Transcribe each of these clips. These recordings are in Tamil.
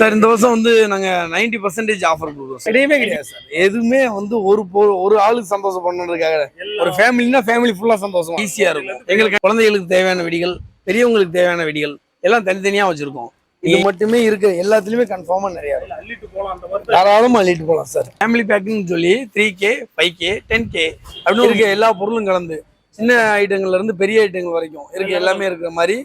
சார் இந்த வருஷம் வந்து நாங்க 90% பர்சன்டேஜ் ஆஃபர் கொடுக்குறோம். கிடையவே கிடையாது சார். எதுவுமே வந்து ஒரு ஒரு ஆளுக்கு சந்தோஷம் பண்ணணுன்றதுக்காக ஒரு ஃபேமிலினா ஃபேமிலி ஃபுல்லா சந்தோஷம் ஈஸியா இருக்கும். எங்களுக்கு குழந்தைகளுக்கு தேவையான வெடிகள் பெரியவங்களுக்கு தேவையான வெடிகள் எல்லாம் தனித்தனியா வச்சிருக்கோம். இது மட்டுமே இருக்கு. எல்லாத்துலயுமே கன்ஃபார்மா நிறைய தாராளமா அள்ளிட்டு போகலாம் சார். ஃபேமிலி பேக்குன்னு சொல்லி three K five K ten K அப்படின்னு இருக்க எல்லா பொருளும் கலந்து சின்ன ஐட்டங்கள்ல இருந்து பெரிய ஐட்டங்கள் வரைக்கும் இருக்கு எல்லாமே இருக்கிற மாதிரி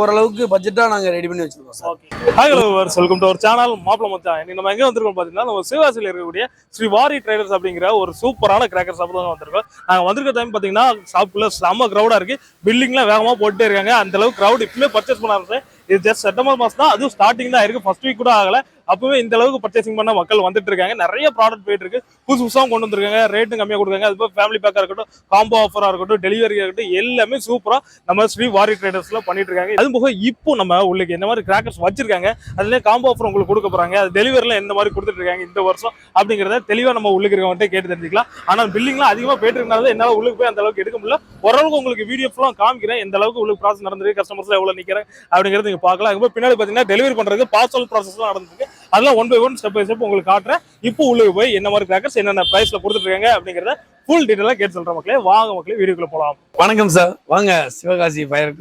ஓரளவுக்கு பட்ஜெட்டாக நாங்கள் ரெடி பண்ணி வச்சிருக்கோம் sir hello viewers welcome to ஒரு சேனல் மாப்பிள மச்சான். இன்னைக்கு நம்ம எங்கே வந்திருக்கோம் பார்த்தீங்கன்னா நம்ம சிவாசியில் இருக்கக்கூடிய ஸ்ரீ வாரி ட்ரேடர்ஸ் அப்படிங்கிற ஒரு சூப்பரான கிராக்கர் ஷாப் தான் வந்திருக்கோம். நாங்கள் வந்திருக்க டைம் பார்த்தீங்கன்னா ஷாப்புக்குள்ள செம்ம க்ரௌடாக இருக்குது பில்டிங்லாம் வேகமாக போட்டுட்டே இருக்காங்க. அந்தளவுக்கு க்ரௌட் இப்பவுமே பர்ச்சேஸ் பண்ண ஆரம்பிச்சேன் இது ஜஸ்ட் செப்டம்பர் மாதம் தான். அதுவும் ஸ்டார்டிங் தான். இருக்குது ஃபர்ஸ்ட் வீக் கூட ஆகலை. அப்பவே இந்த அளவுக்கு பர்ச்சேசிங் பண்ண மக்கள் வந்துட்டு இருக்காங்க. நிறைய ப்ராடக்ட் போயிட்டு இருக்கு. புதுசு புதுசாக கொண்டு வந்திருக்காங்க. ரேட்டும் கம்மியாக கொடுக்காங்க அது போய் ஃபேமிலி பேக்காக இருக்கட்டும் காம்போ ஆஃபராக இருக்கட்டும் டெலிவரியாக இருக்கட்டும் எல்லாமே சூப்பராக நம்ம ஸ்ரீ வாரி ட்ரேடர்ஸ்ல பண்ணிட்டு இருக்காங்க. அது போக இப்போ நம்ம உங்களுக்கு என்ன மாதிரி கிராக்கர்ஸ் வச்சிருக்காங்க அதுல காம்போ ஆஃபர் உங்களுக்கு கொடுக்க போறாங்க. அது டெலிவரியில் எந்த மாதிரி கொடுத்துட்டு இருக்காங்க இந்த வருஷம் அப்படிங்கிறத தெளிவாக நம்ம உள்ளுக்கு இருக்கவங்ககிட்ட கேட்டு தெரிஞ்சுக்கலாம். ஆனால் பில்லிங்லாம் அதிகமாக போயிட்டு இருக்கனால என்னால உள்ளுக்கு போய் அந்த அளவுக்கு எடுக்க முடியல. ஓரளவுக்கு உங்களுக்கு வீடியோ ஃபுல்லாக காமிக்கிறேன். எந்த அளவுக்கு உங்களுக்கு ப்ராசஸ் நடந்திருக்கு கஸ்டமர்ஸ் எவ்வளோ நிற்கிறேன் அப்படிங்கறது நீங்கள் பார்க்கலாம். அதுக்கு பின்னாடி பார்த்தீங்கன்னா டெலிவரி பண்ணுறது பார்சல் ப்ராசஸ்லாம் நடந்திருக்கு. அதெல்லாம் one by one step by step உங்களுக்கு காட்டுறேன். இப்போ உள்ளுக்கு போய் என்ன மாதிரி கிராக்கர்ஸ் என்னென்ன பிரைஸ்ல கொடுத்துட்டு இருக்காங்க அப்படிங்கறத ஃபுல் டீட்டெயிலாக கேட்டு சொல்ற மக்களே. வாங்க மக்களே வீடியோக்குள்ள போலாம். வணக்கம் சார் வாங்க Sivakasi fire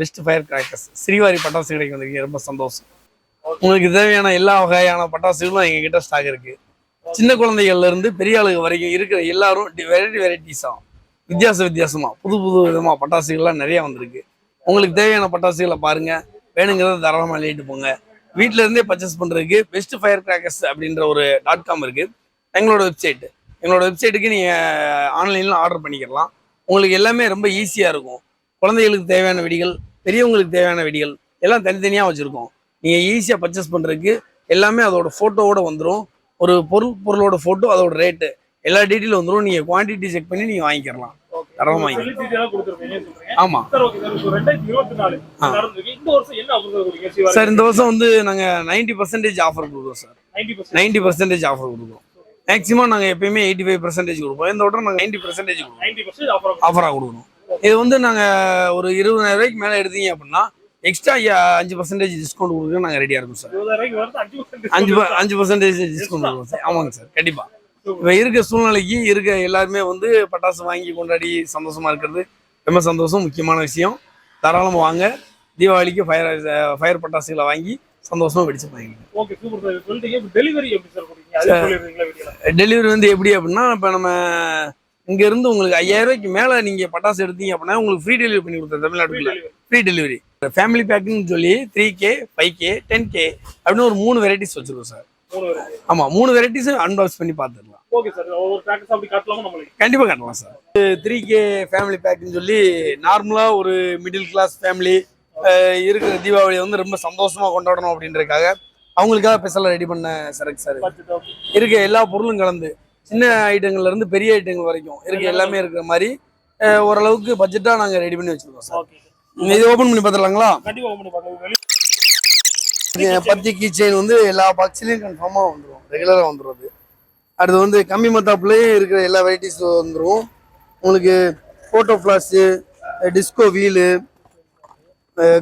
best fire crackers Srivari பட்டாசு கடைக்கு வந்திருக்கீங்க. ரொம்ப சந்தோஷம். உங்களுக்கு தேவையான எல்லா வகையான பட்டாசுகளும் எங்க கிட்ட ஸ்டாக் இருக்கு சின்ன குழந்தைகள்ல இருந்து பெரிய ஆளுங்க வரைக்கும் இருக்கிற எல்லாரும் வெரைட்டி வெரைட்டிஸா வித்தியாச வித்தியாசமா புது புது விதமா பட்டாசுகள்லாம் நிறைய வந்திருக்கு. உங்களுக்கு தேவையான பட்டாசுகளை பாருங்க. வேணுங்கிறத தாராளமா எழுதிட்டு போங்க. வீட்டில இருந்தே பர்ச்சேஸ் பண்றதுக்கு பெஸ்ட் ஃபயர் கிராக்கர்ஸ் அப்படின்ற ஒரு டாட் காம் இருக்கு. எங்களோட வெப்சைட் எங்களோட வெப்சைட்டுக்கு நீங்க ஆன்லைன்ல ஆர்டர் பண்ணிக்கலாம். உங்களுக்கு எல்லாமே ரொம்ப ஈஸியாக இருக்கும். குழந்தைகளுக்கு தேவையான வெடிகள் பெரியவங்களுக்கு தேவையான வெடிகள் எல்லாம் தனித்தனியாக வச்சுருக்கோம். நீங்கள் ஈஸியாக பர்ச்சேஸ் பண்ணுறதுக்கு எல்லாமே அதோட ஃபோட்டோவோட வந்துடும் ஒரு பொருள் பொருளோட ஃபோட்டோ அதோட ரேட்டு எல்லா டீட்டெயிலும் வந்துடும் நீங்கள் குவான்டிட்டி செக் பண்ணி நீங்கள் வாங்கிக்கலாம். தரமா ஆமாம் சார் இந்த வருஷம் வந்து நாங்கள் நைன்டி பர்சன்டேஜ் ஆஃபர் கொடுக்குறோம் sir ninety percent ninety percentage offer கொடுக்குறோம். மேக்ஸிமம் நாங்கள் எப்பயுமே எயிட்டி ஃபைவ் பர்சன்டேஜ் கொடுப்போம். இந்த வட்டம் நாங்கள் நைன்டி பர்சன்டேஜ் கொடுப்போம் ஆஃபர் கொடுக்கணும் இது வந்து நாங்கள் ஒரு இருபதாயிரம் ரூபாய்க்கு மேலே எடுத்தீங்க அப்படின்னா எக்ஸ்ட்ரா அஞ்சு பர்சன்டேஜ் டிஸ்கவுண்ட் கொடுக்க நாங்கள் ரெடியாக இருக்கோம் சார் அஞ்சு அஞ்சு பர்சன்டேஜ் டிஸ்கவுண்ட் கொடுக்கும் சார் ஆமாங்க சார் கண்டிப்பாக இப்போ இருக்க சூழ்நிலைக்கு இருக்க எல்லாருமே வந்து பட்டாசு வாங்கி கொண்டாடி சந்தோஷமா இருக்கிறது. ரொம்ப சந்தோஷம் முக்கியமான விஷயம். தாராளமாக வாங்க. தீபாவளிக்கு ஃபயர் ஃபயர் பட்டாசுகளை வாங்கி சந்தோஷமா வெடிச்சு இப்போ டெலிவரி வந்து எப்படி அப்படின்னா இப்போ நம்ம இங்க இருந்து உங்களுக்கு ஐயாயிரம் ரூபாய்க்கு மேல நீங்க பட்டாசு எடுத்தீங்க அப்படின்னா உங்களுக்கு ஃப்ரீ டெலிவரி பண்ணி கொடுத்தேன் தமிழ்நாட்டுக்குள்ள. ஃப்ரீ டெலிவரி ஃபேமிலி பேக்குன்னு சொல்லி three K five K ten K அப்படின்னு ஒரு மூணு வெரைட்டிஸ் வச்சிருக்கோம் சார் மூணு வருது ஆமா மூணு வெரைட்டிஸ் அன்பாக்ஸ் பண்ணி பார்த்துடலாம். ஓகே சார் ஒவ்வொரு அப்படி காட்டலாமா நம்மளுக்கு? கண்டிப்பா காட்டலாம் சார் த்ரீ கே ஃபேமிலி பேக்குன்னு சொல்லி நார்மலா ஒரு மிடில் கிளாஸ் ஃபேமிலி இருக்கிற தீபாவளி வந்து ரொம்ப சந்தோஷமா கொண்டாடணும் அப்படின்றதுக்காக அவங்களுக்காக ஸ்பெஷலாக ரெடி பண்ண சரக்கு சார் இருக்க எல்லா பொருளும் கலந்து சின்ன ஐட்டங்கள்ல இருந்து பெரிய ஐட்டங்கள் வரைக்கும் இருக்க எல்லாமே இருக்கிற மாதிரி ஓரளவுக்கு பட்ஜெட்டா நாங்க ரெடி பண்ணி வச்சிருக்கோம் சார் இது ஓபன் பண்ணி பார்த்துடலாங்களா? கண்டிப்பா ஓப்பன் பண்ணி வெளிய பத்தி கீ செயின் வந்து எல்லா பாக்ஸ்லயும் கன்ஃபார்மா வந்துடும் ரெகுலரா வந்துடும் அது. அடுத்து வந்து கம்மி மத்தாப்புலேயே இருக்கிற எல்லா வெரைட்டிஸ் வந்துடும் உங்களுக்கு photo flash disco wheel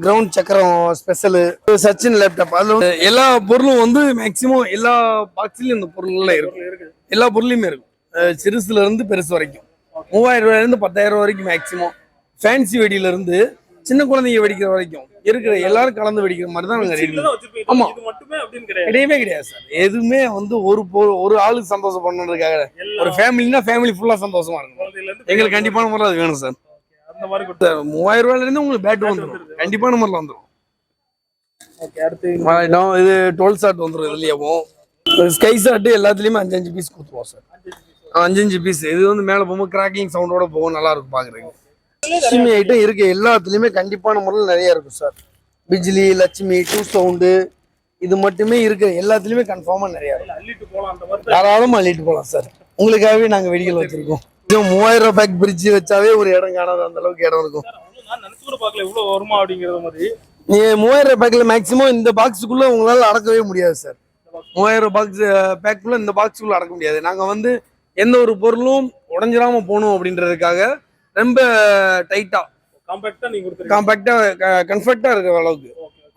ground சக்கரம் ஸ்பெஷலு சச்சின் லேப்டாப் அதில் வந்து எல்லா பொருளும் வந்து மேக்சிமம் எல்லா பாக்ஸ்லையும் இந்த பொருள்லாம் இருக்கும் எல்லா பொருளையுமே இருக்கும் சிறுசுலேருந்து பெருசு வரைக்கும். மூவாயிரம் ரூபாயிலேருந்து பத்தாயிரம் ரூபா வரைக்கும் மேக்சிமம் ஃபேன்சி வெடியிலேருந்து சின்ன குழந்தைங்க வெடிக்கிற வரைக்கும் இருக்கிற எல்லாரும் கலந்து வெடிக்கிற மாதிரி தான் நாங்க ரெடி சின்னதா வச்சிருப்பீங்க. ஆமா. கிடையவே கிடையாது சார். எதுவுமே வந்து ஒரு ஒரு ஆளுக்கு சந்தோஷம் பண்ணணுன்றதுக்காக எல்லா ஒரு ஃபேமிலினா ஃபேமிலி ஃபுல்லா சந்தோஷமா இருக்கும் எங்களுக்கு கண்டிப்பான முறையில் அது வேணும் சார். மூவாயிரம் ரூபாயில இருந்து உங்களுக்கு பேட் வந்துடும். கண்டிப்பான முறையில் வந்துடும் இது. டுவெல் ஷாட் வந்துடும் இதுலயும் ஸ்கை ஷாட் எல்லாத்துலயுமே அஞ்சு அஞ்சு பீஸ் கொடுத்துருவோம் சார். அஞ்சு அஞ்சு பீஸ் இது வந்து மேல போகும்போது கிராக்கிங் சவுண்டோட போகும். நல்லா இருக்கும் பாக்குறதுக்கு. லட்சுமி ஐட்டம் இருக்கு. எல்லாத்துலயுமே கண்டிப்பான முறையில் நிறைய இருக்கும் sir Bijli Lakshmi two sound இது மட்டுமே இருக்கு. எல்லாத்துலயுமே கன்ஃபார்மா நிறைய இருக்கும். தாராளமா அள்ளிட்டு போகலாம் சார் உங்களுக்காகவே நாங்க வெடிகள் வச்சிருக்கோம். மூவாயிரம் ரூபாய் பேக் பிரிட்ஜ் வச்சாவே ஒரு இடம் காணாத அந்த அளவுக்கு இடம் இருக்கும். வருமா அப்படிங்கறது மாதிரி. மூவாயிரம் பேக்ல மேக்ஸிமம் இந்த பாக்ஸுக்குள்ள உங்களால அடக்கவே முடியாது சார் மூவாயிரம் பாக்ஸ் பேக்குள்ள இந்த பாக்ஸுக்குள்ள அடக்க முடியாது. நாங்க வந்து எந்த ஒரு பொருளும் உடஞ்சிராம போகணும் அப்படின்றதுக்காக ரொம்ப டைட்டா காம்பாக்டா கம்ஃபர்ட்டா இருக்கிற அளவுக்கு.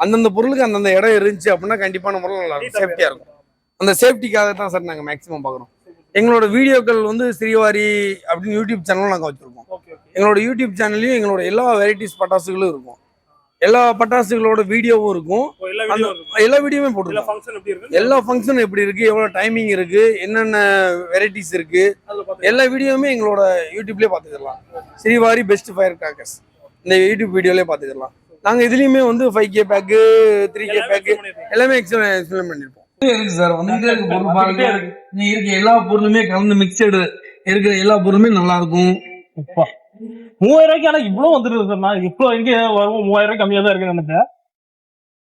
அந்தந்த பொருளுக்கு அந்தந்த இடம் இருந்துச்சு அப்படின்னா கண்டிப்பான முறையில் நல்லா இருக்கும். சேஃப்டியா இருக்கும். அந்த சேஃப்டிக்காக தான் சார் நாங்க மேக்ஸிமம் பார்க்குறோம். எங்களோட வீடியோக்கள் வந்து ஸ்ரீவாரி அப்படின்னு யூடியூப் சேனலும் நாங்கள் வச்சிருக்கோம். எங்களோட யூடியூப் சேனல்லையும் எங்களோட எல்லா வெரைட்டிஸ் பட்டாசுகளும் இருக்கும். எல்லா பட்டாசுகளோட வீடியோவும் இருக்கும். எல்லா அந்த வீடியோ எல்லா வீடியோவுமே போட்டுருக்கோம் ஃபங்க்ஷன் எப்படி இருக்கு எல்லா ஃபங்க்ஷனும் எப்படி இருக்கு எவ்வளவு டைமிங் இருக்கு என்னென்ன வெரைட்டிஸ் இருக்கு எல்லா வீடியோவுமே எங்களோட யூடியூப்லயே பார்த்துக்கலாம். ஸ்ரீவாரி பெஸ்ட் ஃபயர் கிராக்கர்ஸ் இந்த யூடியூப் வீடியோலயே பார்த்துக்கலாம். நாங்க இதுலயுமே வந்து five K pack three K pack எல்லாமே எக்ஸ்பிளைன் பண்ணிருப்போம். இருக்கு சார்? வந்துட்டே இருக்கு பொருள் பாருங்க. இருக்க. எல்லா பொருளுமே கலந்து மிக்சடு இருக்கிற எல்லா பொருளுமே நல்லா இருக்கும். அப்பா. மூவாயிரம் ரூபாய்க்கு ஆனா இவ்வளவு வந்துருது சார் நான் இப்போ வரும் மூவாயிரம் ரூபாய் கம்மியா தான் இருக்கு நினைச்சேன்.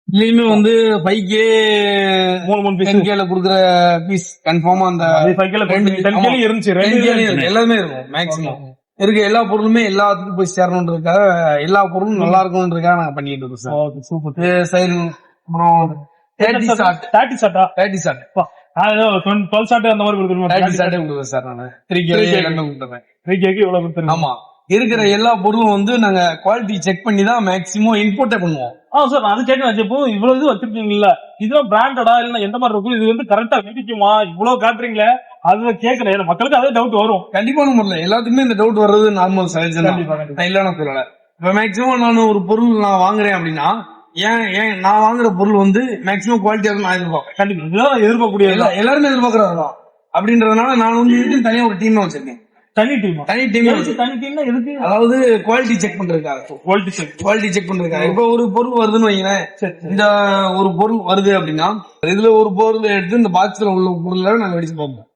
இதுலயுமே வந்து ஃபைவ் கே மூணு மூணு பீஸ் டென் கேல குடுக்குற பீஸ் கன்ஃபார்மா அந்த ஃபைவ் கிலோ ரெண்டு- டென். கேலி இருந்துச்சு. 10 ரெண்டு. இருக்கு. எல்லாமே இருக்கும் மேக்ஸிமம் இருக்க எல்லா பொருளுமே எல்லாத்துக்கும் போய் சேரணுன்றதுக்காக எல்லா பொருளும் நல்லா இருக்கணுன்றதுக்காக நாங்க பண்ணிட்டு இருக்கோம் சார் ஓகே சூப்பர் சைரன் அப்புறம் தேர்ட்டி ஷாட் தேர்ட்டி ஷாட்டா தேர்ட்டி ஷாட் டுவெல் ஷாட் அந்த மாதிரி தேர்ட்டி கொடுக்கணும் ஷாட்டே கொடுக்குறேன் சார் நான். Three K. எல்லாமே கொடுத்துறேன். த்ரீ கேக்கு இவ்வளவு கொடுத்துருங்க ஆமா. இருக்கிற எல்லா பொருளும் வந்து நாங்க குவாலிட்டி செக் பண்ணி தான் மேக்ஸிமம் இம்போர்ட்டே பண்ணுவோம். ஆ சார் அது கேட்க இப்போ இவ்வளவு இது வச்சிருக்கீங்கல்ல இதெல்லாம் பிராண்டடா இல்ல எந்த மாதிரி இருக்கும்? இது வந்து கரெக்டா வெடிக்குமா இவ்வளவு காட்டுறீங்களே. அது கேக்குறேன் மக்களுக்கு அதே டவுட் வரும். கண்டிப்பான முறையில் எல்லாத்துக்குமே இந்த டவுட் வர்றது நார்மல் கண்டிப்பா. நான் இல்லைன்னு சொல்லல. இப்ப மேக்ஸிமம் நான் ஒரு பொருள் நான் வாங்குறேன் அப்படின்னா ஏன் ஏன் நான் வாங்குற பொருள் வந்து மேக்ஸிமம் குவாலிட்டியாக நான் எதிர்பார்ப்பேன் கண்டிப்பா. இதுதான் எதிர்பார்க்கக்கூடிய எல்லா எல்லாருமே எதிர்பார்க்கறது தான் அப்படின்றதுனால நான் வந்து இதுக்கு தனியா ஒரு டீம் வச்சிருக்கேன். தனி டீம் தனி டீம் தனி டீம்னா எதுக்கு? அதாவது குவாலிட்டி செக் பண்றதுக்காக. குவாலிட்டி செக் குவாலிட்டி செக் பண்றதுக்காக. இப்போ ஒரு பொருள் வருதுன்னு வைங்களேன். சரி இந்த ஒரு பொருள் வருது அப்படின்னா இதுல ஒரு பொருள் எடுத்து இந்த பாக்ஸ்ல உள்ள பொருளை நாங்க வெடிச்சு பார்ப்போம்.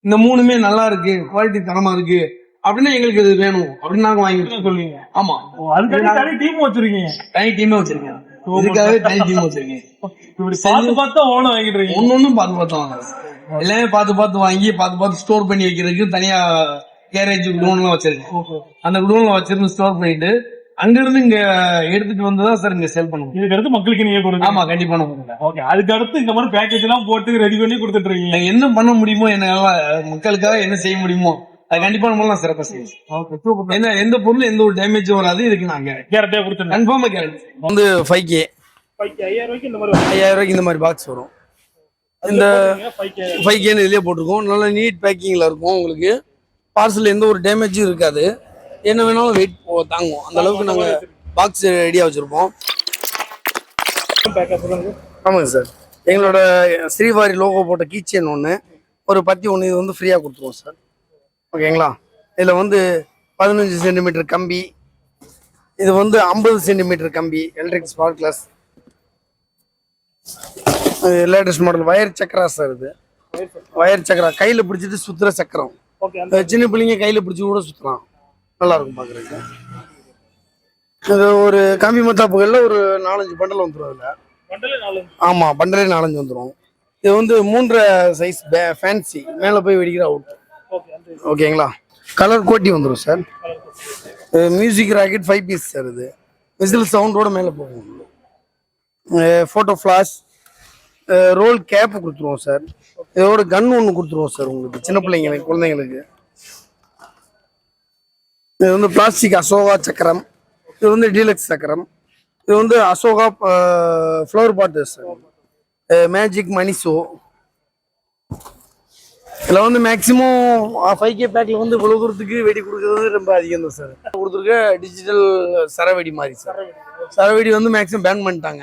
இந்த மூணுமே நல்லா இருக்கு குவாலிட்டி தரமா இருக்கு அப்படின்னா எங்களுக்கு இது வேணும். அப்படின்னு நாங்க வாங்கிருக்கோம் சொல்லுவீங்க. ஆமா. ஓ, அதுக்காண்டி தனி டீம் வச்சிருக்கீங்க. தனி டீமே வச்சிருக்கேன். இதுக்காகவே தனி டீம் வச்சிருக்கேன். இப்படி பார்த்து பார்த்தா வாங்கிட்டு இருக்கீங்க. ஒன்னொன்னும் பார்த்து பார்த்து எல்லாமே பார்த்து பார்த்து வாங்கி பார்த்து பார்த்து ஸ்டோர் பண்ணி வைக்கிறதுக்கு தனியா கேரேஜ் குடோன்லாம் வச்சிருக்கேன். அந்த குடோன்ல வச்சிருந்து ஸ்டோர் பண்ணிட்டு அங்க இருந்து இங்க எடுத்துட்டு வந்துதான் சார் இங்க செல் பண்ணுவோம். இதுக்கு அடுத்து மக்களுக்கு நீங்க கொடுங்க. ஆமா கண்டிப்பா ஓகே அதுக்கு அடுத்து இந்த மாதிரி பேக்கேஜ் எல்லாம் போட்டு ரெடி பண்ணி கொடுத்துட்டு இருக்கீங்க. நான் என்ன பண்ண முடியுமோ என்னால மக்களுக்காக என்ன செய்ய முடியுமோ அது கண்டிப்பா நம்ம நான் சிறப்பா செய்யும் ஓகே சூப்பர் என்ன எந்த பொருளும் எந்த ஒரு டேமேஜும் வராது இதுக்கு நாங்க கேரட்டே கொடுத்துருங்க கன்ஃபார்மா கேரண்டி வந்து ஃபைவ் கே ஐயாயிரம் ரூபாய்க்கு இந்த மாதிரி ஐயாயிரம் ரூபாய்க்கு இந்த மாதிரி பாக்ஸ் வரும். இந்த ஃபைவ் கேன்னு இதுலயே போட்டிருக்கோம். நல்ல நீட் பேக்கிங்ல இருக்கும் உங்களுக்கு. பார்சல் எந்த ஒரு டேமேஜும் இருக்காது. என்ன வேணாலும் வெயிட் தாங்கும் அந்த அளவுக்கு நாங்கள் பாக்ஸ் ரெடியாக வச்சுருப்போம். ஆமாங்க சார் எங்களோட ஸ்ரீவாரி லோகோ போட்ட கீச்சேன் ஒன்று ஒரு பத்தி ஒன்று இது வந்து ஃப்ரீயாக கொடுத்துருவோம் சார் ஓகேங்களா இதில் வந்து பதினஞ்சு சென்டிமீட்டர் கம்பி. இது வந்து ஐம்பது சென்டிமீட்டர் கம்பி. Electric spark glass latest model wire சக்கரா சார் இது. வயர் சக்கரா. கையில் பிடிச்சிட்டு சுத்துற சக்கரம். சின்ன பிள்ளைங்க கையில் பிடிச்சி கூட சுற்றலாம் நல்லா இருக்கும் பார்க்குறதுக்கு இது ஒரு கம்பி மத்தாப்புகளில் ஒரு நாலஞ்சு பண்டல் வந்துடும் அதில். மண்டல நாலு ஆமா பண்டலே நாலஞ்சு வந்துடும் இது வந்து மூன்றரை சைஸ் ஃபேன்சி மேலே போய் வெடிக்கிற அவுட் ஓகேங்களா? கலர் கோட்டி வந்துடும் sir music rocket five piece sir இது. விசில் சவுண்டோட மேலே போகும். ஃபோட்டோ ஃப்ளாஷ் ரோல் கேப் கொடுத்துருவோம் சார் இதோட கன் ஒன்று கொடுத்துருவோம் சார் உங்களுக்கு. சின்ன பிள்ளைங்களுக்கு குழந்தைங்களுக்கு. இது வந்து பிளாஸ்டிக் அசோகா சக்கரம். இது வந்து டீலக்ஸ் சக்கரம். இது வந்து Ashoka flower pot sir magic மணிசோ இதில் வந்து மேக்ஸிமம் ஃபைவ் கே பேக்கில் வந்து இவ்வளோ தூரத்துக்கு வெடி கொடுக்கறது ரொம்ப அதிகம் தான் சார் கொடுத்துருக்க டிஜிட்டல் சரவெடி மாதிரி சார் சரவெடி வந்து மேக்ஸிமம் பேன் பண்ணிட்டாங்க.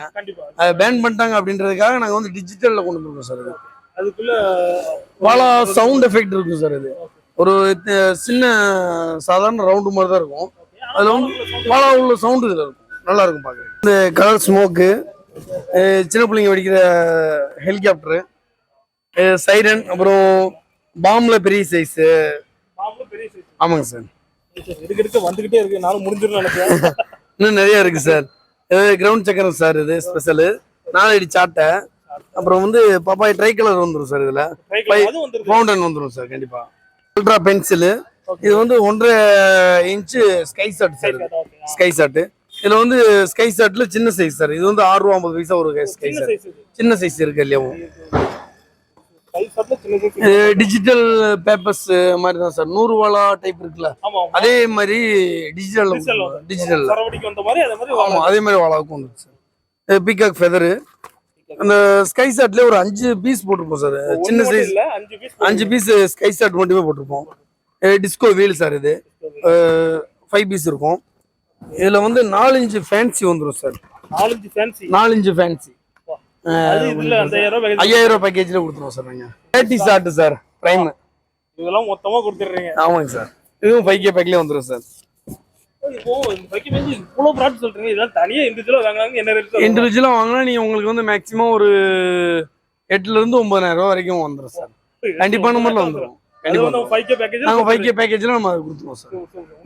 பேன் பண்ணிட்டாங்க அப்படின்றதுக்காக நாங்கள் வந்து டிஜிட்டலில் கொண்டு வந்துருக்கோம் சார் அதுக்குள்ள பல சவுண்ட் எஃபெக்ட் இருக்கும் சார் இது. ஒரு சின்ன சாதாரண ரவுண்டு மாதிரி தான் இருக்கும். அதில் வந்து பல உள்ள சவுண்டு இதில் இருக்கும். நல்லா இருக்கும் பார்க்குறது இந்த கலர் ஸ்மோக்கு சின்ன பிள்ளைங்க வெடிக்கிற ஹெலிகாப்டரு சைரன் அப்புறம் பாம்ல பெரிய சைஸு ஆமாங்க சார் வந்துகிட்டே இருக்கு. நானும் நினைச்சேன் இன்னும் நிறைய இருக்கு சார் கிரவுண்ட் சக்கரம் சார் இது ஸ்பெஷலு நாலடி சாட்டை. அப்புறம் வந்து பப்பாய் ட்ரை கலர் வந்துடும் சார் இதில். ஃபவுண்டன் வந்துடும் சார் கண்டிப்பா. அல்ட்ரா பென்சிலு இது வந்து ஒன்றரை inch sky shot sir. Sky shot இதுல வந்து ஸ்கை ஷாட்ல சின்ன சைஸ் சார். இது வந்து ஆறு ரூபா ஐம்பது பைசா ஒரு ஸ்கை இது. சின்ன சைஸ் இருக்கு இல்லையா? சைஸ் அப்ப சின்ன சைஸ் இது டிஜிட்டல் பேப்பர்ஸ் மாதிரி தான் சார். நூறு வாலா டைப் இருக்குல்ல. அதே மாதிரி டிஜிட்டல். டிஜிட்டல் மாதிரி அதே மாதிரி ஆமா அதே மாதிரி வாழாவுக்கும் வந்துருக்கு சார். பீகாக் ஃபெதரு அந்த ஸ்கை ஷாட்லேயே ஒரு அஞ்சு பீஸ் போட்டிருப்போம் சார் சின்ன சைஸ் அஞ்சு பீஸ் ஸ்கை ஷாட் மட்டுமே போட்டிருப்போம். டிஸ்கோ வீல் சார் இது. ஃபைவ் பீஸ் இருக்கும். இதில் வந்து நாலு இன்ச்சு ஃபேன்சி வந்துடும் சார் நாலஞ்சு ஃபேன்சி நாலு ஃபேன்சி ரூபாய் package. ஐயாயிரம் ரூபாய் பேக்கேஜில் கொடுத்துருவோம் சார் நாங்கள் தேர்ட்டி ஷார்ட் சார் ப்ரைம் இதெல்லாம் மொத்தமா கொடுத்துடுறீங்க. ஆமாங்க சார் இதுவும் ஃபைவ் கே பேக்லேயே வந்துடும் சார் இப்போ இவ்வளவு ப்ராடக்ட் சொல்றீங்க. இதெல்லாம் தனியா இண்டிவிஜுவலா வாங்குறாங்க என்ன ரேட் இண்டிவிஜுவலாக வாங்கினா நீங்கள் உங்களுக்கு வந்து மேக்ஸிமம் ஒரு எட்டுலேருந்து ஒன்பதாயிரம் ரூபா வரைக்கும் வந்துடும் சார் கண்டிப்பான முறையில் வந்துடும் நாங்கள் ஃபைவ் கே பேக்கேஜில் நம்ம அதை கொடுத்துருவோம் சார்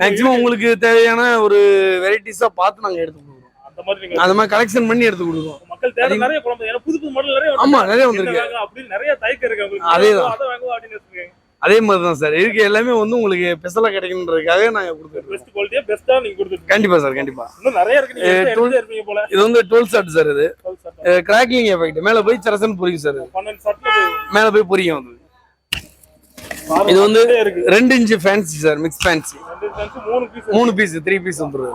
மேக்ஸிமம் உங்களுக்கு தேவையான ஒரு வெரைட்டிஸாக பார்த்து நாங்கள் எடுத்து கொடுக்குறோம் அந்த மாதிரி நீங்க கலெக்ஷன் பண்ணி எடுத்து கொடுக்குறோம் மக்கள் தேவை நிறைய குழம்பு. ஏன்னா புது புது மாடல் நிறைய ஆமா நிறைய வந்திருக்கு. அப்படின்னு நிறைய தயக்கம் இருக்கு. அதை அதே மாதிரி தான் சார். இருக்கு எல்லாமே வந்து உங்களுக்கு ஸ்பெஷலாக கிடைக்கணுன்றதுக்காக நாங்கள் கொடுத்துருக்கோம் பெஸ்ட் குவாலிட்டியா பெஸ்ட்டா நீங்க கொடுத்துருக்கீங்க. கண்டிப்பாக சார் கண்டிப்பாக இன்னும் நிறைய இருக்கு. போல. இது வந்து டுவெல் ஷாட் சார் இது. கிராக்லிங் எஃபெக்ட் மேலே போய் சரசன் புரியும் சார் மேலே போய் புரியும் அது. பாருங்க, இது வந்து ரெண்டு inch fancy sir mix fancy மூணு பீஸ் த்ரீ பீஸ் வந்துருது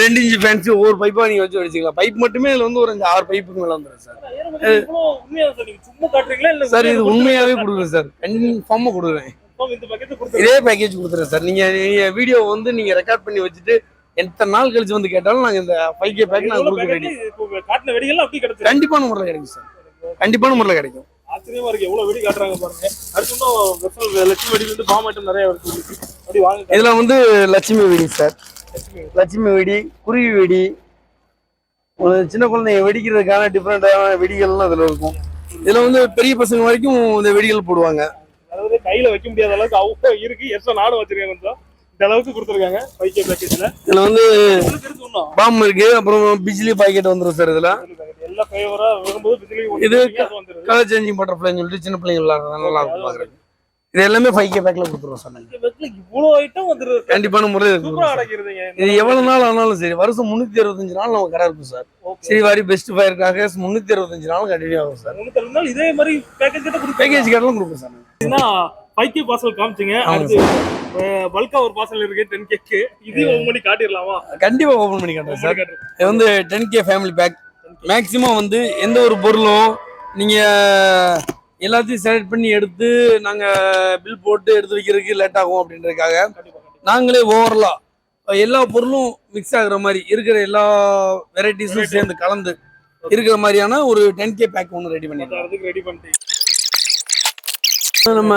ரெண்டு இன்ச்சு ஃபேன்சி ஒவ்வொரு பைப்பா நீங்க வச்சு அடிச்சுக்கலாம் பைப் மட்டுமே இதுல வந்து ஒரு அஞ்சு ஆறு பைப்புக்கு மேல வந்துடும் சார். சார்? இது உண்மையாவே கொடுக்குறேன் சார். கன்ஃபார்மா கொடுக்குறேன். இதே பேக்கேஜ் கொடுத்துறேன் சார். நீங்க நீங்க வீடியோ வந்து நீங்க ரெக்கார்ட் பண்ணி வச்சுட்டு எத்தனை நாள் கழிச்சு வந்து கேட்டாலும் நாங்க இந்த ஃபைவ் கே பேக் நாங்க கொடுக்க ரெடி கண்டிப்பான முறையில் கிடைக்கும் சார். கண்டிப்பான முறையில் கிடைக்கும். ஆச்சரியமா இருக்கு. எவ்வளவு வெடி காட்டுறாங்க பாருங்க. அடுத்து லட்சுமி வெடி வந்து பாம் ஐட்டம் நிறைய இருக்கு. இதுல வந்து லட்சுமி வெடி சார். லட்சுமி வெடி குருவி வெடி ஒரு சின்ன குழந்தைங்க வெடிக்கிறதுக்கான டிஃப்ரெண்டான வெடிகள்லாம் இதுல இருக்கும். இதுல வந்து பெரிய பசங்க வரைக்கும் இந்த வெடிகள் போடுவாங்க. அதாவது கையில வைக்க முடியாத அளவுக்கு அவ்வளோ இருக்கு. நானும் வச்சிருக்கேன் கொஞ்சம். இந்த அளவுக்கு கொடுத்துருக்காங்க. வைக்க பேக்கேஜ்ல இதுல வந்து பாம் இருக்கு அப்புறம் பிஜிலி பாக்கெட் வந்துரும் சார் இதுல. எல்லா ஃபேவரா வரும்போது பிஜிலி இது கலர் சேஞ்சிங் பட்டர்ஃபிளைன்னு சொல்லிட்டு சின்ன பிள்ளைங்க விளாடுறது நல்லா இருக்கும் இது எல்லாமே ஃபைவ் கே பேக்ல கொடுத்துருவோம் சார் நாங்க. இவ்வளவு ஐட்டம் வந்துருது. கண்டிப்பான முறையில் இருக்கு இது எவ்வளவு நாள் ஆனாலும் சரி வருஷம் முன்னூத்தி அறுபத்தஞ்சு நாள் நம்ம கடை இருக்கும் sir. Srivari best fire crackers முன்னூத்தி அறுபத்தஞ்சு நாள் கண்டினியூ ஆகும் சார். இதே மாதிரி பேக்கேஜ் கிட்ட பேக்கேஜ் கடலும் கொடுப்போம் சார் நாங்க. பைக்கே பார்சல் காமிச்சிங்க. பல்கா ஒரு பார்சல் இருக்கு டென் கேக்கு இதையும் ஓபன் பண்ணி காட்டிடலாமா? கண்டிப்பா ஓபன் பண்ணி காட்டுறேன் சார். இது வந்து ten K family pack maximum வந்து எந்த ஒரு பொருளும் நீங்க எல்லாத்தையும் செலக்ட் பண்ணி எடுத்து நாங்க பில் போட்டு எடுத்து வைக்கிறதுக்கு லேட் ஆகும் அப்படின்றதுக்காக நாங்களே ஓவரலா எல்லா பொருளும் மிக்ஸ் ஆகுற மாதிரி இருக்கிற எல்லா வெரைட்டிஸும் சேர்ந்து கலந்து இருக்கிற மாதிரியான ஒரு டென் கே பேக் ஒன்று ரெடி பண்ணிருக்கோம் ரெடி பண்ணிட்டு. நம்ம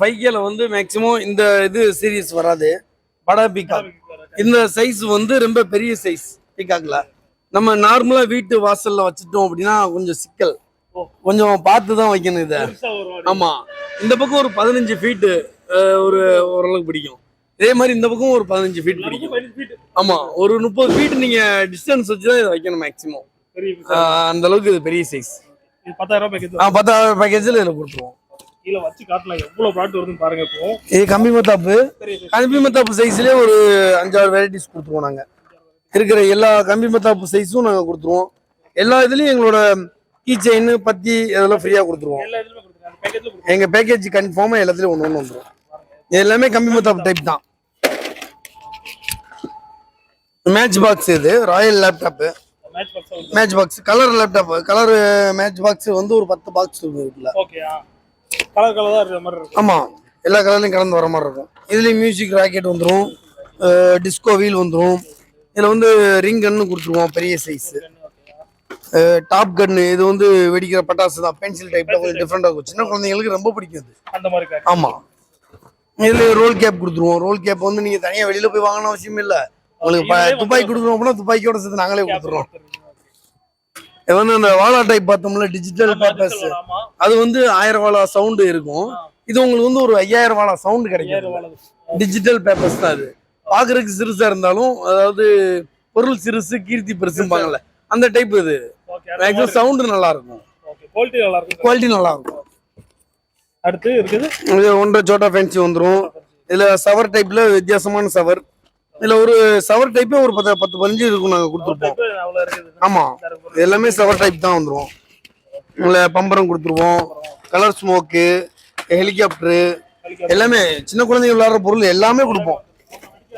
ஃபைவ் கேல வந்து மேக்ஸிமம் இந்த இது சீரிஸ் வராது. படா பீகாக் இந்த சைஸ் வந்து ரொம்ப பெரிய சைஸ் பீகாக்ல நம்ம நார்மலா வீட்டு வாசல்ல வச்சுட்டோம் அப்படின்னா கொஞ்சம் சிக்கல். கொஞ்சம் பார்த்து தான் வைக்கணும் இதை. பெருசா வரும் ஆமா. இந்த பக்கம் ஒரு பதினஞ்சு ஃபீட்டு ஒரு ஓரளவுக்கு பிடிக்கும். இதே மாதிரி இந்த பக்கம் ஒரு பதினஞ்சு ஃபீட் பிடிக்கும். பதினஞ்சு feet. ஆமா. ஒரு முப்பது ஃபீட் நீங்க டிஸ்டன்ஸ் வச்சு தான் இதை வைக்கணும் மேக்ஸிமம். அந்த அளவுக்கு இது பெரிய சைஸ் பத்தாயிரம் பேக்கேஜ் பத்தாயிரம் பேக்கேஜில் இதில் கொடுத்துருவோம். கீழே வச்சு காட்டலாம். எவ்வளவு ப்ராடக்ட் வருதுன்னு பாருங்க இப்போ. இது கம்பி மத்தாப்பு. கம்பி மத்தாப்பு சைஸ்லேயே ஒரு அஞ்சாறு வெரைட்டிஸ் கொடுத்துருவோம் நாங்கள் இருக்கிற எல்லா கம்பி மத்தாப்பு சைஸும் நாங்கள் கொடுத்துருவோம். எல்லா இதுலேயும் எங்களோட கீ செயின் பத்தி இதெல்லாம் ஃப்ரீயாக கொடுத்துருவோம்? எங்கள் பேக்கேஜ் கன்ஃபார்மாக எல்லாத்துலேயும் ஒன்று ஒன்று வந்துடும் எல்லாமே கம்பி மத்தாப்பு டைப் தான். மேட்ச் பாக்ஸ் இது royal laptop match box colour laptop colour match box வந்து ஒரு பத்து பாக்ஸ் இருக்குல்ல. ஆமாம் எல்லா கலர்லையும் கலந்து வர மாதிரி இருக்கும். இதுலேயும் மியூசிக் ராக்கெட் வந்துடும் டிஸ்கோ வீல் வந்துடும் இதில் வந்து ரிங் கன்னு கொடுத்துருவோம் பெரிய சைஸு டாப் கன்னு இது வந்து வெடிக்கிற பட்டாசு தான். பென்சில் டைப்பில் கொஞ்சம் டிஃப்ரெண்டாக இருக்கும். சின்ன குழந்தைங்களுக்கு ரொம்ப பிடிக்கும் அந்த மாதிரி ஆமாம் இதில் ரோல் கேப் கொடுத்துருவோம். ரோல் கேப் வந்து நீங்கள் தனியாக வெளியில் போய் வாங்கணும் அவசியம் இல்லை. உங்களுக்கு துப்பாக்கி கொடுக்குறோம் அப்படின்னா துப்பாக்கியோட சேர்த்து நாங்களே கொடுத்துருவோம். இது வந்து அந்த வாலா டைப் பார்த்தோம்ல டிஜிட்டல் பேப்பர்ஸ் அது வந்து ஆயிரம் வாலா சவுண்டு இருக்கும். இது உங்களுக்கு வந்து ஒரு ஐயாயிரம் வாலா சவுண்டு கிடைக்கும். டிஜிட்டல் பேப்பர்ஸ் தான் அது. பாக்குறதுக்கு சிறுசா இருந்தாலும் அதாவது பொருள் சிறுசு கீர்த்தி பெருசும்பாங்கல்ல. அந்த டைப் இது. மேக்ஸிமம் சவுண்டு நல்லா இருக்கும் குவாலிட்டி நல்லா இருக்கும் குவாலிட்டி நல்லா இருக்கும் அடுத்து இருக்குது? இது ஒன்றரை சோட்டா ஃபேன்சி வந்துரும். இதுல சவர் டைப்ல வித்தியாசமான சவர் இதுல ஒரு சவர் டைப்பே ஒரு பத்து பத்து பதினஞ்சு இருக்கும் நாங்க கொடுத்துருப்போம். அவ்வளவு இருக்குது. ஆமா. இது எல்லாமே சவர் டைப் தான் வந்துரும். இதுல பம்பரம் கொடுத்துருவோம். கலர் ஸ்மோக்கு ஹெலிகாப்டரு எல்லாமே. சின்ன குழந்தைங்க விளையாடுற பொருள் எல்லாமே கொடுப்போம்.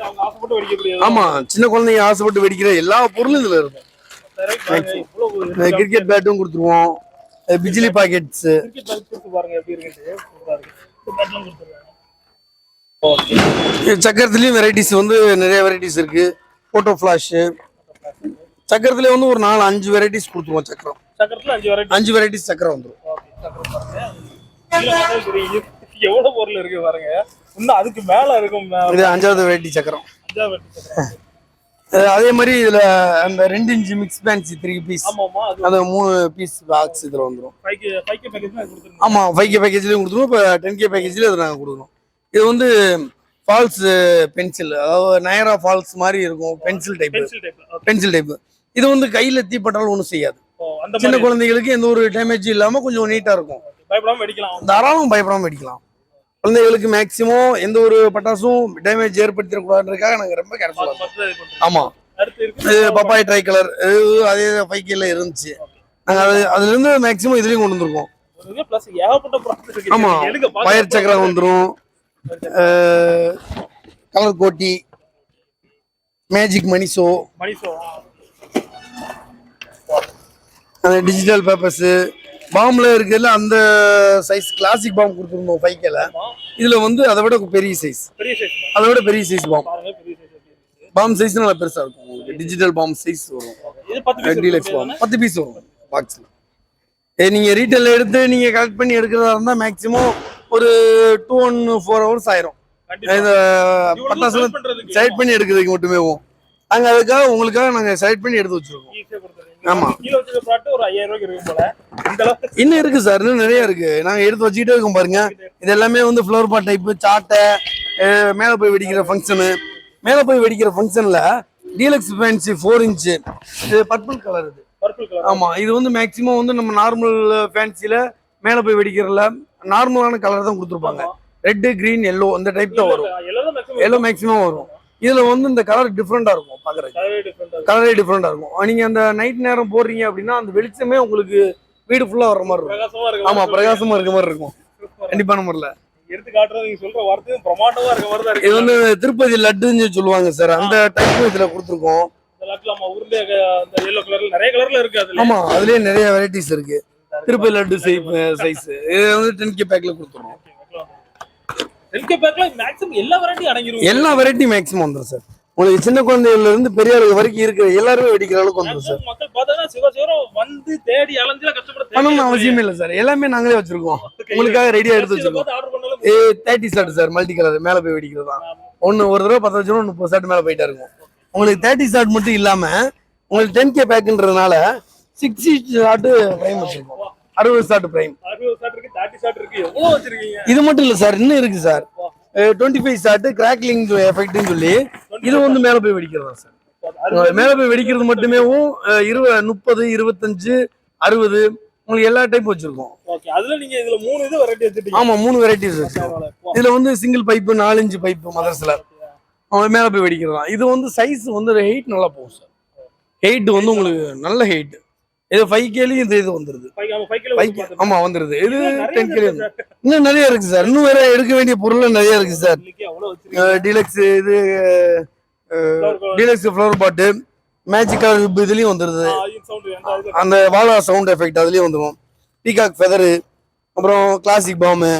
அவங்க ஆசைப்பட்டு வெடிக்கக்கூடிய ஆமா. சின்ன குழந்தைங்க ஆசைப்பட்டு வெடிக்கிற எல்லா பொருளும் இதுல இருக்கும். கிரிக்கெட் பேட்டும் கொடுத்துருவோம். பிஜிலி பாக்கெட்ஸ் சக்கரத்துலயும் வெரைட்டிஸ் வந்து நிறைய வெரைட்டிஸ் இருக்கு. போட்டோ ஃபிளாஷ் சக்கரத்துல வந்து ஒரு நாலு அஞ்சு வெரைட்டிஸ் கொடுத்துருவோம் சக்கரம். அஞ்சு வெரைட்டி அஞ்சு வெரைட்டிஸ் சக்கரம் வந்துடும். எவ்வளவு பொருள் இருக்கு பாருங்க. இன்னும் அதுக்கு மேல இருக்கும் இது அஞ்சாவது வெரைட்டி சக்கரம். அஞ்சாவது வெரைட்டி சக்கரம். அதே மாதிரி இதுல அந்த ரெண்டு inch mix fancy three piece அது அந்த மூணு பீஸ் பாக்ஸ் இதுல வந்துடும் ஆமா ஃபைவ் கே பேக்கேஜ்லயும் கொடுத்துருவோம். இப்போ டென் கே பேக்கேஜ்லயும் அதை நாங்கள் கொடுக்குறோம் இது வந்து ஃபால்ஸ் பென்சில் அதாவது நயரா ஃபால்ஸ் மாதிரி இருக்கும். பென்சில் டைப் பென்சில் டைப் இது வந்து கையில தீப்பட்டாலும் ஒன்றும் செய்யாது. சின்ன குழந்தைகளுக்கு எந்த ஒரு டேமேஜ் இல்லாம கொஞ்சம் நீட்டா இருக்கும். வெடிக்கலாம். தாராளம் பயப்படாம அடிக்கலாம் குழந்தைகளுக்கு மேக்சிமம் எந்த ஒரு பட்டாசும் டேமேஜ் ஏற்படுத்திடக்கூடாதுன்றதுக்காக நாங்க ரொம்ப கேர்ஃபுல்லா அது மட்டும் தான் இது பப்பாய் ட்ரை கலர் அதே ஃபைக்கில் இருந்துச்சு. நாங்க அது அதுல இருந்து மேக்சிமம் இதுலயும் கொண்டு வந்திருக்கோம். ஒரு பிளஸ் ஏகப்பட்ட ப்ராடக்ட் இருக்கு. ஆமா. நீங்க எடுங்க பாருங்க. பயர் சக்கரம் வந்துரும். கலர் கோட்டி மேஜிக் மணிசோ. மணிஷோ அந்த டிஜிட்டல் பேப்பர்ஸ் பாம்ல இருக்கிறதுல அந்த சைஸ் கிளாசிக் பாம் கொடுத்துருந்தோம் ஃபைக்கில் இதுல வந்து அதை விட பெரிய சைஸ் அதை விட பெரிய சைஸ் பாம் பாருங்க பெரிய சைஸ் நல்லா பெருசா இருக்கும். உங்களுக்கு டிஜிட்டல் பாம் சைஸ் வரும். டீலக்ஸ் பாம் பத்து பீஸ் வரும். பாக்ஸ்ல ஏ நீங்க ரீட்டைல் எடுத்து நீங்க கலெக்ட் பண்ணி எடுக்கிறதா இருந்தா மேக்ஸிமம் ஒரு டூ ஒன் ஃபோர் ஹவர்ஸ் ஆயிரும். இந்த இவ்வளவு பட்டாசுல select பண்றதுக்கு செலக்ட் பண்ணி எடுக்கிறதுக்கு மட்டுமே போகும் நாங்க அதுக்காக உங்களுக்காக நாங்க செலக்ட் பண்ணி எடுத்து வச்சிருக்கோம். ஆமா. கீழே வச்சிருக்க ப்ராடக்ட் ஒரு ஐயாயிரம் ரூபாய்க்கு இருக்கும் போல. இந்த அளவுக்கு இன்னும் இருக்கு சார் இன்னும் நிறைய இருக்கு. நாங்க எடுத்து வச்சுக்கிட்டே இருக்கோம் பாருங்க. இது எல்லாமே வந்து ஃப்ளவர் பாட் டைப் சாட்டை மேல போய் வெடிக்கிற ஃபங்க்ஷனு மேல போய் வெடிக்கிற ஃபங்க்ஷன்ல டீலக்ஸ் ஃபேன்சி ஃபோர் இன்ச்சு இது பர்பிள் கலர் இது. ஆமா இது வந்து மேக்ஸிமம் வந்து நம்ம நார்மல் ஃபேன்சில மேல போய் வெடிக்கிறதுல நார்மலான கலர் தான் கொடுத்துருப்பாங்க. ரெட் கிரீன் எல்லோ இந்த டைப் தான் வரும். எல்லோ மேக்ஸிமம் வரும். இதுல வந்து இந்த கலர் டிஃப்ரெண்டா இருக்கும் பாக்குறதுக்கு. கலரே டிஃபரெண்டா இருக்கும். நீங்க அந்த நைட் நேரம் போடுறீங்க அப்படின்னா அந்த வெளிச்சமே உங்களுக்கு வீடு ஃபுல்லா வர மாதிரி இருக்கும். ஆமா பிரகாசமா இருக்க மாதிரி இருக்கும். கண்டிப்பான முறையில். எடுத்து காட்டுறது நீங்க சொல்ற வார்த்தையும் பிரமாண்டமா இருக்க மாதிரி தான் இது வந்து திருப்பதி லட்டுன்னு சொல்லுவாங்க சார். அந்த டைப் இதுல கொடுத்துருக்கோம். ஆமா அதுலயே நிறைய வெரைட்டிஸ் இருக்கு. திருப்பதி லட்டு சைஸ் இது வந்து டென் கே பேக்ல கொடுத்துருவோம் எல்கே பேக்ல மேக்ஸிமம் எல்லா வெரைட்டியும் அடங்கிரும். எல்லா வெரைட்டி மேக்ஸிமம் வந்துடும் சார். உங்களுக்கு சின்ன குழந்தைகள்ல இருந்து பெரிய வரைக்கும் இருக்கிற எல்லாருமே வெடிக்கிற அளவுக்கு வந்துடும் சார். மக்கள் பார்த்தாங்கன்னா சிவ சிவரம் வந்து தேடி அலைஞ்சுல கஷ்டப்பட பண்ணணும் அவசியமே இல்லை சார். எல்லாமே நாங்களே வச்சிருக்கோம். உங்களுக்காக ரெடியா எடுத்து வச்சிருக்கோம். A thirty shot sir multi colour மேல போய் வெடிக்கிறது. தான் ஒன்னு ஒரு தடவை பத்து வச்சு முப்பது ஷாட் மேல போயிட்டா இருக்கும். உங்களுக்கு தேர்ட்டி ஷாட் மட்டும் இல்லாம உங்களுக்கு டென் கே பேக்குன்றதுனால சிக்ஸ்டி ஷாட் பிரைம் வச்சிருக்கோம். அறுபது ஷாட் பிரைம் இது மட்டும் இல்ல சார் இன்னும் இருக்கு sir. Twenty five shot crackling எஃபெக்ட்னு சொல்லி இது வந்து மேல போய் வெடிக்கிறதா சார். மேல போய் வெடிக்கிறது மட்டுமே இருபது முப்பது இருபத்தஞ்சு அறுபது உங்களுக்கு எல்லா டைப் வச்சிருக்கோம். அதுல நீங்க இதுல மூணு இது வெரைட்டி வச்சிருக்கீங்க ஆமா மூணு வெரைட்டிஸ் வச்சிருக்கோம் இதுல வந்து சிங்கிள் பைப்பு நாலஞ்சு பைப்பு மதர்ஸ்ல அவன் மேல போய் வெடிக்கிறதா. இது வந்து சைஸ் வந்து ஹெயிட் நல்லா போகும் சார். ஹெயிட் வந்து உங்களுக்கு நல்ல ஹெயிட் இது ஃபைவ் கேலையும் இது இது வந்துருது. ஆமா வந்துருது. இது டென் கேலி. இன்னும் நிறைய இருக்கு சார். இன்னும் வேற எடுக்க வேண்டிய பொருள் நிறைய இருக்கு சார். டீலக்ஸ் இது. டீலக்ஸ் ஃப்ளவர் பாட்டு மேஜிக்கல் இதுலயும் வந்துருது. அந்த வாலா சவுண்ட் எஃபெக்ட் அதுலயும் வந்துடும் பீகாக் ஃபெதரு அப்புறம் கிளாசிக் பாம்பு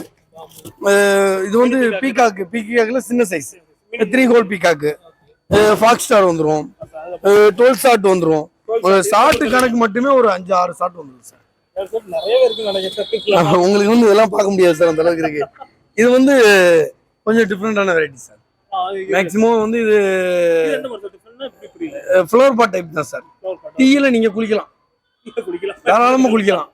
இது வந்து பீகாக் பீகாக்ல சின்ன size three hole peacock fox star வந்துடும் டுவெல் ஷாட் வந்துடும் ஒரு ஷாட்டு கணக்கு மட்டுமே ஒரு அஞ்சு ஆறு ஷாட் வந்துடும் சார். உங்களுக்கு வந்து இதெல்லாம் பார்க்க முடியாது சார் அந்த அளவுக்கு இருக்கு. இது வந்து கொஞ்சம் டிஃப்ரெண்டான வெரைட்டி சார். மேக்ஸிமம் வந்து இது ஃப்ளவர் பாட் டைப் தான் சார். டீயில நீங்க குளிக்கலாம். இதை குடிக்கலாம் தாராளமா குளிக்கலாம்.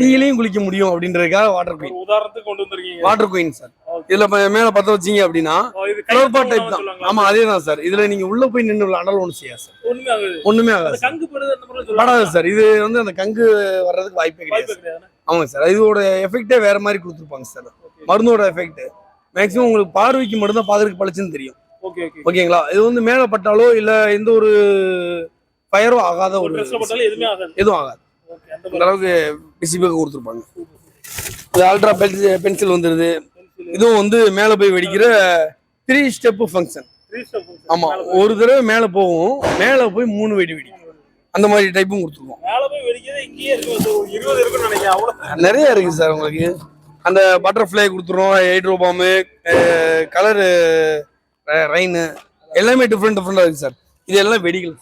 டீயிலையும் குளிக்க முடியும் அப்படின்றதுக்காக வாட்டர் குயின் உதாரணத்துக்கு கொண்டு வந்திருக்கீங்க. Water queen sir. இதுல மேல பத்த வச்சீங்க அப்படின்னா கைக்கு டைப் தான்? ஆமா அதே தான் சார். இதுல நீங்க உள்ள போய் நின்று அனல் ஒண்ணு செய்யாது சார். ஒண்ணுமே ஆகுது. படுது சார். இது வந்து அந்த கங்கு வர்றதுக்கு வாய்ப்பே கிடையாது ஆமாங்க சார். இதோட எஃபெக்டே வேற மாதிரி கொடுத்துருப்பாங்க சார். மருந்தோட எஃபெக்ட் மேக்ஸிமம் உங்களுக்கு பார்வைக்கு மட்டும்தான் பாக்குறதுக்கு பளிச்சுன்னு தெரியும். Okay okay. ஓகேங்களா? இது வந்து மேல பட்டாலோ இல்ல எந்த ஒரு ஃபயரோ ஆகாத ஒரு எதுவுமே ஆகாது. அந்த அளவுக்கு பிசிபியாக கொடுத்துருப்பாங்க. இது அல்ட்ரா பென்சில் வந்துருது. இதுவும் வந்து மேல போய் வெடிக்கிற த்ரீ ஸ்டெப் ஃபங்க்ஷன் ஆமா ஒரு தடவை மேல போகும். மேல போய் மூணு வெடி வெடிக்கும். அந்த மாதிரி டைப்பும் அவ்வளவு நிறைய இருக்கு சார் உங்களுக்கு. அந்த பட்டர்ஃப்ளை கொடுத்துருவோம் ஹைட்ரோ பாம்பு கலரு ரைனு எல்லாமே டிஃப்ரெண்ட் டிஃப்ரெண்டாக இருக்கு சார். இது எல்லாம் வெடிகள்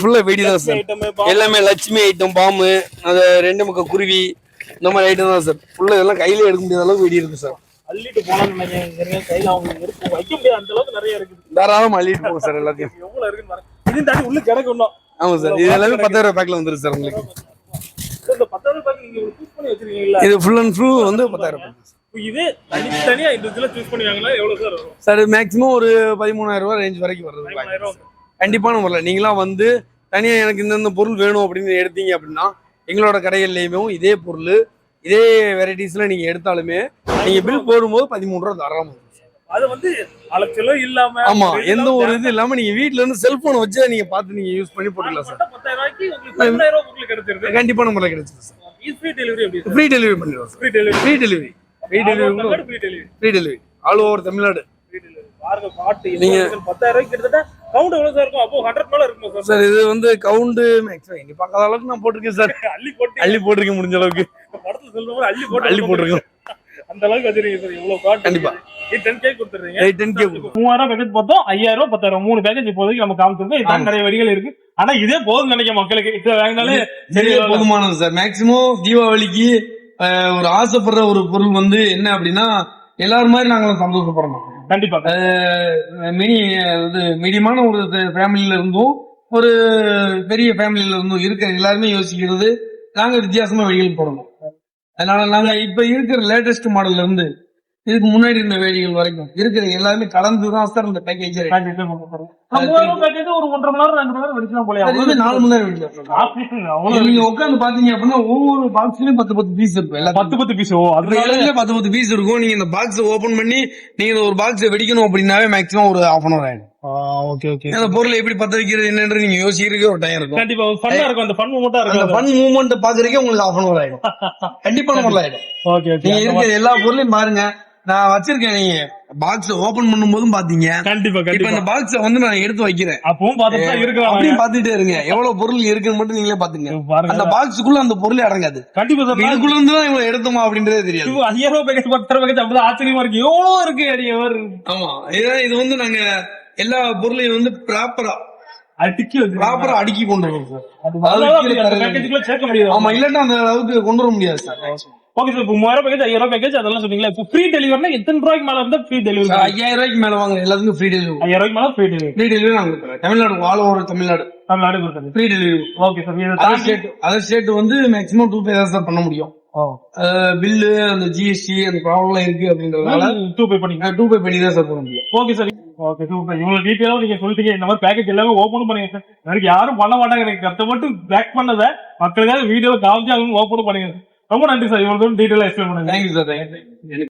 ஃபுல்லாக வெடி தான் சார். எல்லாமே லட்சுமி ஐட்டம் பாம்பு அந்த ரெண்டு முக்க குருவி இந்த மாதிரி ஐட்டம் தான் சார். ஃபுல்லாக இதெல்லாம் கையில எடுக்க முடியாத அளவுக்கு வெடி இருக்கு சார். அள்ளிட்டு போலாம்னு நினைக்கிறேன். கையில அவங்க இருக்கும் வைக்க முடியாது அந்த அளவுக்கு நிறைய இருக்குது. தாராளமாக அள்ளிட்டு போகும் சார் எல்லாத்தையும். எவ்வளவு இருக்குன்னு இதையும் தாண்டி உள்ள கிடக்கு இன்னும். ஆமாம் சார். இது எல்லாமே பத்தாயிரம் பேக்கில் வந்துருக்கு சார் உங்களுக்கு. இந்த சூஸ் பண்ணி வச்சிருக்கீங்களா இது ஃபுல் அண்ட் ஃபுல் வந்து பத்தாயிரம் பேக் இது தனித்தனியா இண்டிவிஜுவலா சூஸ் எவ்வளவு சார் வரும்? சார் மேக்ஸிமம் ஒரு பதிமூணாயிரம் ரூபாய் ரேஞ்ச் வரைக்கும் வருது கண்டிப்பான முறையில். நீங்களாம் வந்து தனியாக எனக்கு இந்தந்த பொருள் வேணும் அப்படின்னு எடுத்தீங்க அப்படின்னா எங்களோட கடைகள்லையுமே இதே பொருள் இதே வெரைட்டிஸ்ல நீங்க எடுத்தாலுமே நீங்க பில் போடும்போது பதிமூணு ரூபா தாராளமா. அது வந்து அலைச்சலும் இல்லாம ஆமா எந்த ஒரு இது இல்லாம நீங்க வீட்ல இருந்து செல்போன் வச்சு நீங்க பார்த்து நீங்க யூஸ் பண்ணி போட்டுக்கலாம் சார். பத்தாயிரம் சார். இது ஃப்ரீ டெலிவரி ஃப்ரீ பண்ணிடுவோம் free delivery free delivery free delivery free all over Tamil Nadu நீங்க பத்தாயிரம் ரூபாய்க்கு கிட்டத்தட்ட கவுண்ட் எவ்வளவு சார் இருக்கும்? அப்போ ஹண்ட்ரட் மேல இருக்குமா சார் சார் இது வந்து கவுண்ட் மேக்ஸிமம் எங்க பார்க்காத அளவுக்கு நான் போட்டிருக்கேன் சார் அள்ளி போட்டு அள்ளி போட்டிருக்கேன் முடிஞ்ச அளவுக்கு. படத்துல சொல்ற மாதிரி அள்ளி போட்டு அள்ளி போட்டிருக்கேன் அந்த அளவுக்கு வச்சிருக்கீங்க சார் இவ்வளவு காட்டு கண்டிப்பா. டென் கே கொடுத்துறீங்க டென் கே மூவாயிரம் பேக்கேஜ் பார்த்தோம். ஐயாயிரம் ரூபாய் பத்தாயிரம் மூணு பேக்கேஜ் இப்போதைக்கு நம்ம காமிச்சிருக்கோம் இதான். நிறைய வழிகள் இருக்கு. ஆனா இதே போதும் நினைக்க மக்களுக்கு. இது வாங்கினாலே சரியா போதுமானது சார் மேக்சிமம் தீபாவளிக்கு ஒரு ஆசைப்படுற ஒரு பொருள் வந்து என்ன அப்படின்னா எல்லாரும் மாதிரி நாங்களும் சந்தோஷப்படணும் கண்டிப்பா மினி இது மீடியமான ஒரு ஃபேமிலியில இருந்தும் ஒரு பெரிய ஃபேமிலியில இருந்தும் இருக்க எல்லாருமே யோசிக்கிறது நாங்க வித்தியாசமா வெளியில் போடணும். அதனால நாங்க இப்ப இருக்கிற லேட்டஸ்ட் மாடல்ல இருந்து இதுக்கு முன்னாடி இருந்த வேடிகள் வரைக்கும் இருக்கிற எல்லாமே கலந்து தான் சார் இந்த பேக்கேஜ் ஒரு ஒன்றரை மணி நேரம் ரெண்டு மணி நேரம் போல நாலு மணி நேரம் நீங்க உட்காந்து பாத்தீங்க அப்படின்னா ஒவ்வொரு பாக்ஸ்லயும் பத்து பத்து பீஸ் இருக்கும் எல்லாத்தையும். பத்து பத்து பீஸ் எல்லாத்துலயும் பத்து பத்து பீஸ் இருக்கும். நீங்க இந்த பாக்ஸ் ஓபன் பண்ணி நீங்க ஒரு பாக்ஸ் வெடிக்கணும் அப்படின்னாவே மேக்ஸிமம் ஒரு ஹாஃப் அன் அவர் ஆயிடும். ஓகே ஓகே அந்த பொருளை எப்படி பத்த வைக்கிறது என்னன்றது நீங்க யோசிக்கிறதுக்கு ஒரு டைம் இருக்கும். கண்டிப்பா ஃபன்னா இருக்கும் அந்த ஃபன் மூமெண்டா அந்த இருக்கும். ஃபன் மூவ்மெண்ட் பாக்குறதுக்கே உங்களுக்கு அன் ஆயிடும். கண்டிப்பா நம்ம ஆயிடும். ஓகே ஓகே நீங்க இருக்கிற எல்லா பொருளையும் பாருங்க. நான் வச்சிருக்கேன் நீங்க பாக்ஸ் ஓபன் பண்ணும் போதும் பாத்தீங்க. கண்டிப்பா கண்டிப்பா. இந்த பாக்ஸ வந்து நான் எடுத்து வைக்கிறேன். அப்பவும் பார்த்துட்டு தான் இருக்கலாம் அப்படியும் பாத்துட்டே இருங்க. எவ்வளவு பொருள் இருக்குன்னு மட்டும் நீங்களே பாத்துங்க அந்த பாக்ஸுக்குள்ள அந்த பொருளே அடங்காது. கண்டிப்பா சார் இதுக்குள்ள இருந்து தான் இவ்வளவு எடுத்தோமா அப்படின்றதே தெரியாது. ஐயாயிரம் ரூபாய் பேக்கேஜ் பத்தாயிரம் பேக்கேஜ் அப்பதான் ஆச்சரியமா இருக்கு. எவ்வளவு இருக்கு ஆமா. இது வந்து நாங்க எல்லா பொருளையும் வந்து ப்ராப்பரா அடுக்கி ப்ராப்பரா அடுக்கி கொண்டு வரோம் சேர்க்க முடியாது. ஆமா இல்லாட்டா அந்த அளவுக்கு கொண்டு வர முடியாது சார். ஓகே சார் இப்போ மூவாயிரம் பேக்கேஜ் ஐயாயிரம் ரூபாய் பேக்கேஜ் அதெல்லாம் சொன்னீங்களா? இப்போ ஃப்ரீ டெலிவரினா எத்தனை ரூபாய்க்கு மேல இருந்தா ஃப்ரீ டெலிவரி ஐயாயிரம் ரூபாய்க்கு மேல வாங்குற எல்லாத்துக்கும் ஃப்ரீ டெலிவரி ஐயாயிரம் ரூபாய்க்கு மேல ஃப்ரீ டெலிவரி ஃப்ரீ டெலிவரி நாங்க தமிழ்நாடு ஆல் ஓவர் தமிழ்நாடு. தமிழ்நாடு கொடுக்குறது. Free delivery okay sir other state other state வந்து மேக்ஸிமம் டூ பே தான் சார் பண்ண முடியும். பில்லு அந்த ஜிஎஸ்டி அந்த ப்ராப்ளம் இருக்கு அப்படின்றதுனால டூ பே பண்ணீங்க டூ பே பண்ணி தான் சார் பண்ண முடியும். ஓகே சார் ஓகே சூப்பர் இவ்வளவு டீட்டெயிலாக நீங்க சொல்லிட்டீங்க. இந்த மாதிரி பேக்கேஜ் எல்லாமே ஓப்பன் பண்ணுங்க சார் எனக்கு யாரும் பண்ண மாட்டாங்க. எனக்கு கஷ்டப்பட்டு பேக் பண்ணதை மக்களுக்காக வீடியோ காமிச்சு அவங்க ஓப்பன் பண்ணுங்க ரொம்ப நன்றி சார் இவ்வளவு தூரம் டீட்டெயிலாக எக்ஸ்பிளைன் பண்ணுங்க. Thank you sir thank you